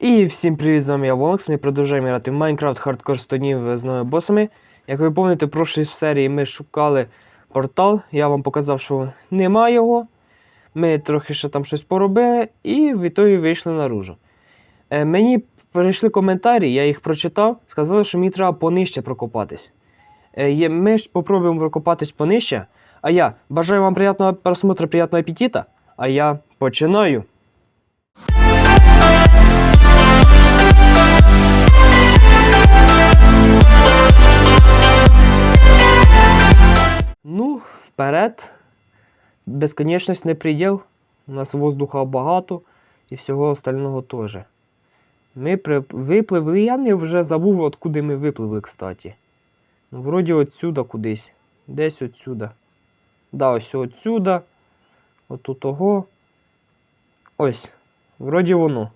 І всім привіт, з вами я Волокс. Ми продовжуємо грати в Майнкрафт хардкор 100 днів з новими босами. Як ви пам'ятаєте, в прошлій серії ми шукали портал. Я вам показав, що нема його. Ми трохи ще там щось поробили і в ітогі вийшли наружу. Е, мені прийшли коментарі, я їх прочитав, сказали, що мені треба понижче прокопатись. Е, ми ж попробуємо прокопатись понижче. А я бажаю вам приятного просмотру, приятного апетита. А я починаю. Ну, вперед. Безконечність не приділ. У нас воздуха багато і всього остального теж. Ми при... випливли, я не вже забув, откуди ми випливли, кстати. Ну, вроді отсюда кудись. Десь отсюда. Да, ось отсюда. От у того. Ось. Вроді воно.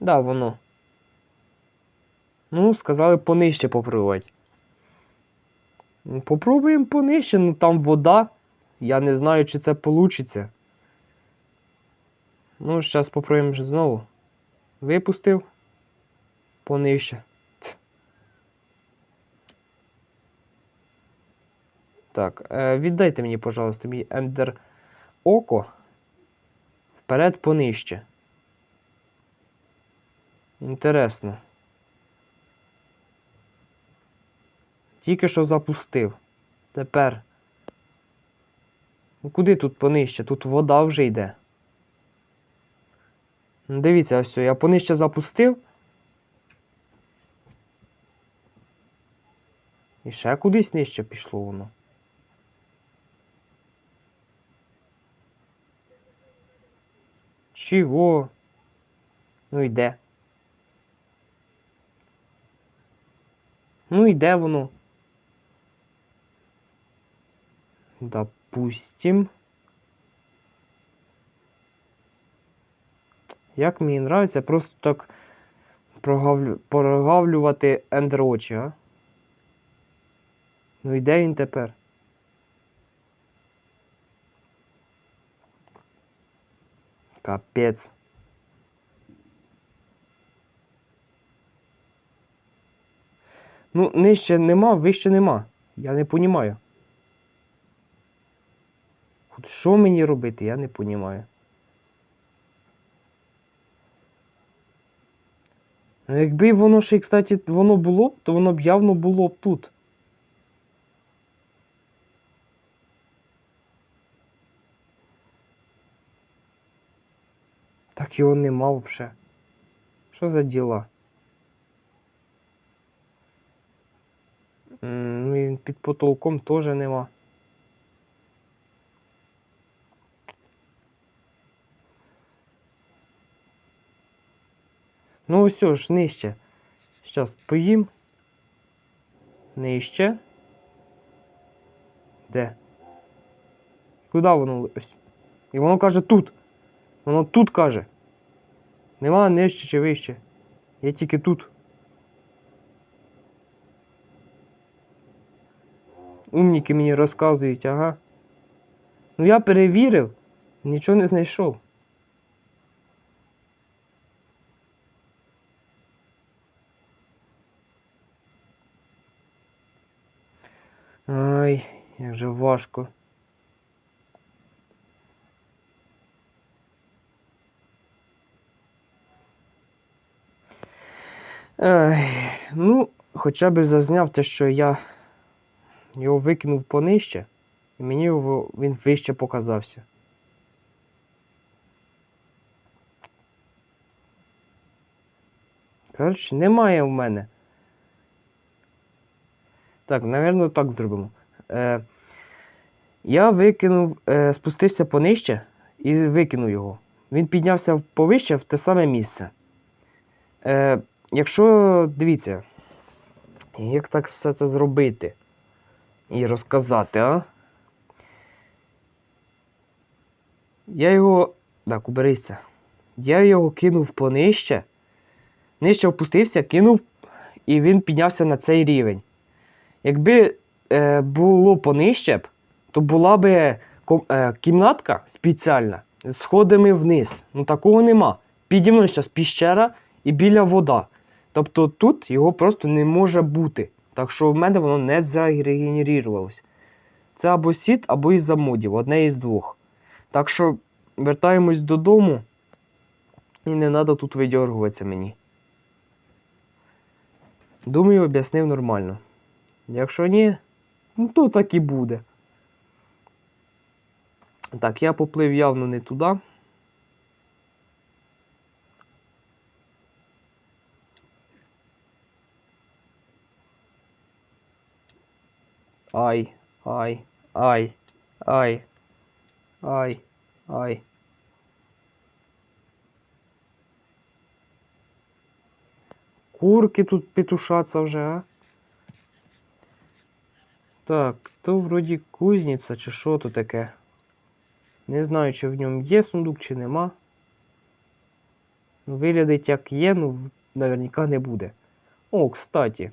Да, воно. Ну, сказали понижче попробувати. Ну, Попробуємо понижче, ну там вода. Я не знаю, чи це вийде. Ну, зараз попробуємо знову. Випустив. Понижче. Так, е, віддайте мені, пожалуйста, мій ендер око. Вперед понижче. Інтересно. Тільки що запустив. Тепер. Ну куди тут понижче? Тут вода вже йде. Ну, Дивіться, ось я понижче запустив. І ще кудись нижче пішло воно. Чого? Ну йде. Ну йде воно. Допустим. Як мені нравиться просто так прогавлю... прогавлювати ендер а? Ну і де він тепер? Капець. Ну, нижче нема, вище нема. Я не понімаю. От що мені робити, я не понімаю. Ну, якби воно ще, кстати, воно було б, то воно б явно було б тут. Так його нема взагалі. Що за діла? Ну, під потолком теж нема. Ну все ж нижче. Зараз поїм. Нижче. Де? Куди воно ось? І воно каже тут. Воно тут каже. Нема нижче чи вище. Я тільки тут. Умніки мені розказують, ага. Ну я перевірив, нічого не знайшов. Ай, як же важко. Ай, ну, хоча б зазняв те, що я його викинув понижче, і мені його, він вище показався. Коротше, немає в мене. Так, напевно, так зробимо. Е, я викинув, е, спустився понижче і викинув його. Він піднявся повище в те саме місце. Е, якщо дивіться, як так все це зробити і розказати, а? Я його. Так, уберися. Я його кинув понижче. Нижче опустився, кинув, і він піднявся на цей рівень. Якби е, було понижче б, то була б е, кімнатка спеціальна з сходами вниз. Ну такого нема. піді мною зараз піщера і біля вода. Тобто тут його просто не може бути. Так що в мене воно не зарегенерувалося. Це або сіт, або із-за модів, одне із двох. Так що вертаємось додому. І не треба тут видьоргуватися мені. Думаю, об'яснив нормально. Якщо ні, ну то так і буде. Так, я поплив явно не туди. Ай, ай, ай, ай, ай, ай. Курки тут петушаться вже, а? Так, то вроді кузниця чи що то таке. Не знаю, чи в ньому є сундук, чи нема. Ну, виглядить як є, ну наверняка не буде. О, кстати.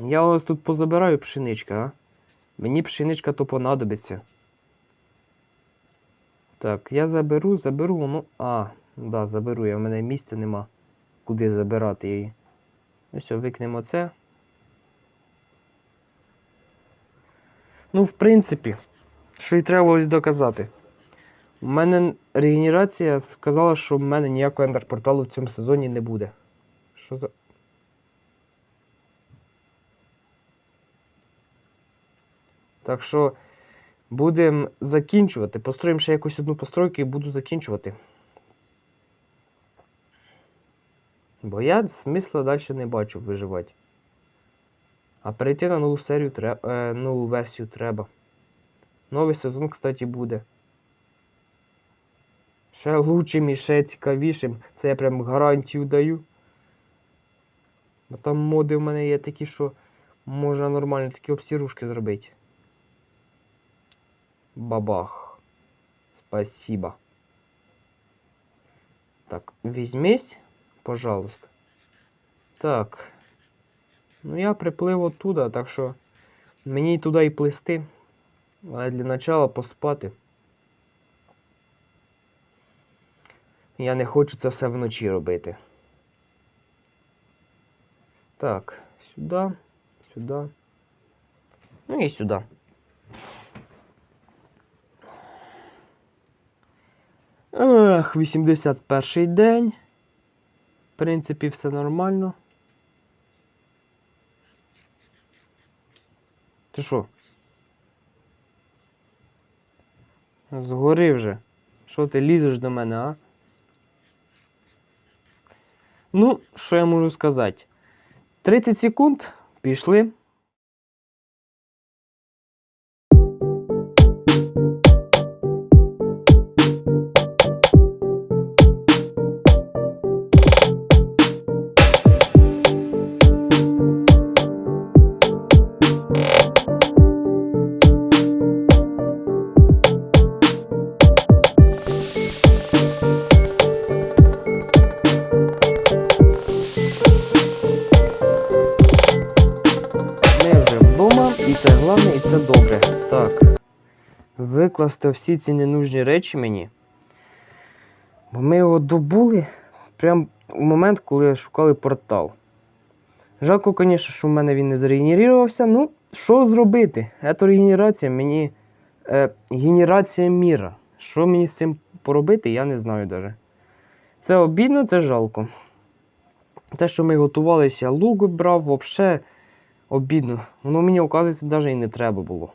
Я ось тут позабираю пшеничка, а? Мені пшеничка то понадобиться. Так, я заберу, заберу, воно. А, ну да, заберу я, в мене місця нема. Куди забирати її. Ну все, викнемо це. Ну, в принципі, що й треба ось доказати. У мене регенерація сказала, що в мене ніякого ендерпорталу в цьому сезоні не буде. Що за. Так що будемо закінчувати. Построїмо ще якусь одну постройку і буду закінчувати. Бо я смисла далі не бачу виживати. А перейти на нову серію треба. Е, нову версію треба. Новий сезон, кстати, буде. Ще лучшим і ще цікавішим. Це я прям гарантію даю. Бо там моди в мене є такі, що можна нормально такі обсірушки зробити. Бабах. Спасибо. Так, візьмись, пожалуйста. Так. Ну, я приплив оттуда, так що мені туди і плисти. Але для начала поспати. Я не хочу це все вночі робити. Так, сюди, сюди. Ну і сюди. Ех, 81 день. В принципі, все нормально. Ти що? Згори вже. Що ти лізеш до мене, а? Ну, що я можу сказати? 30 секунд пішли. Викласти всі ці ненужні речі мені. Бо ми його добули прямо у момент, коли шукали портал. Жалко, звісно, що в мене він не зрегенерувався. Ну, що зробити? Ето регенерація мені. Е, генерація міра. Що мені з цим поробити, я не знаю навіть. Це обідно, це жалко. Те, що ми готувалися, лук брав, взагалі обідно. Воно мені, оказується, навіть і не треба було.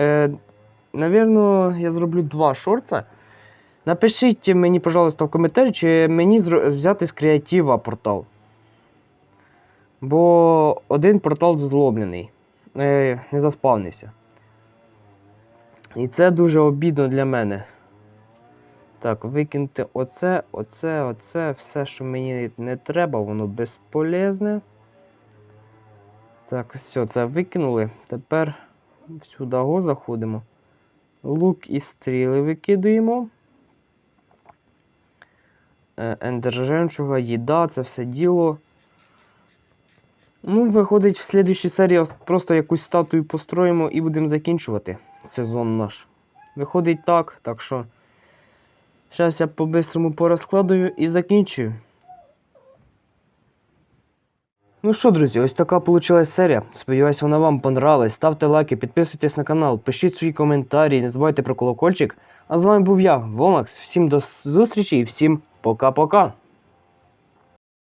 Е, Навірно, я зроблю два шорца. Напишіть мені, пожалуйста, в коментарі, чи мені взяти з креатива портал. Бо один портал злоблений. Е, не заспавнився. І це дуже обідно для мене. Так, викинути оце, оце, оце, все, що мені не треба, воно безполезне. Так, все, це викинули. Тепер сюди го заходимо. Лук і стріли викидуємо. Е, Ендер жемчуга, їда, це все діло. Ну, виходить, в слідчій серії просто якусь статую построїмо і будемо закінчувати сезон наш. Виходить так, так що. Зараз я по-бистрому порозкладую і закінчую. Ну що, друзі, ось така вийшла серія. Сподіваюсь, вона вам понравилась. Ставте лайки, підписуйтесь на канал, пишіть свої коментарі, не забувайте про колокольчик. А з вами був я, Вомакс. Всім до зустрічі і всім пока-пока.